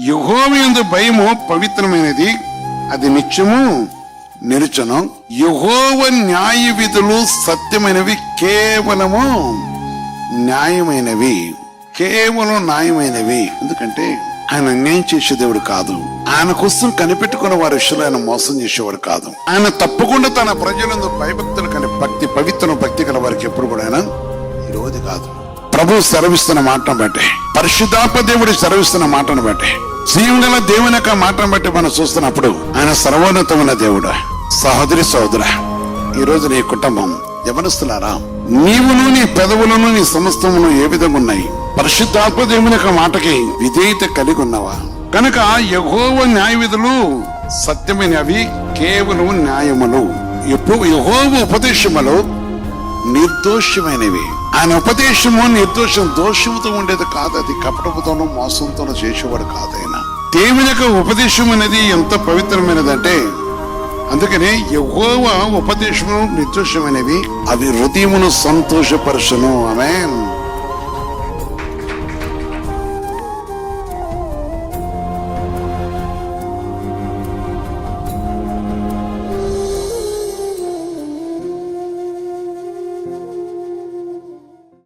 యహోవయందు భయము పవిత్రమైనది అది నిత్యము నిలుచను. యుగోవ న్యాయ విధులు సత్యమైనవి కేవలము న్యాయమైనవి కేవలం న్యాయమైనవి. ఎందుకంటే ఆయన అన్యాయం చేసే దేవుడు కాదు. ఆయన కోసం కనిపెట్టుకున్న వారి విషయంలో ఆయన మోసం చేసేవాడు కాదు. ఆయన తప్పకుండా తన ప్రజలందు భయభక్తులు కానీ భక్తి పవిత్ర భక్తి గల వారికి ఎప్పుడు కూడా ఆయన ఈ కాదు. ప్రభు సెలవిస్తున్న మాటను బట్టే పరిశుద్ధాత్మ దేవుడు సెలవిస్తున్న మాటను బట్టే జీవగల దేవుని యొక్క మాటను బట్టి మనం చూస్తున్నప్పుడు ఆయన సర్వోన్నతమైన దేవుడు సహోదరి సహోదర ఈ నీ కుటుంబం యవనస్తులారా నీవును నీ పెదవులను నీ సమస్తమును ఏ విధంగా ఉన్నాయి? పరిశుద్ధాత్మ దేవుని యొక్క మాటకి విధేయత కలిగి ఉన్నావా? కనుక యహోవ న్యాయ విధులు సత్యమైనవి కేవలం న్యాయములు. ఎప్పుడు యహోవ ఉపదేశములు నిర్దోషమైనవి. ఆయన ఉపదేశము నిర్దోషం దోషముతో ఉండేది కాదు. అది కపటముతోనూ మోసంతోనూ చేసేవాడు కాదైనా దేవుని యొక్క ఉపదేశం అనేది ఎంత పవిత్రమైనదంటే అందుకనే యహోవ ఉపదేశము నిర్దోషమైనవి అవి హృదయమును సంతోషపరచును. ఆమె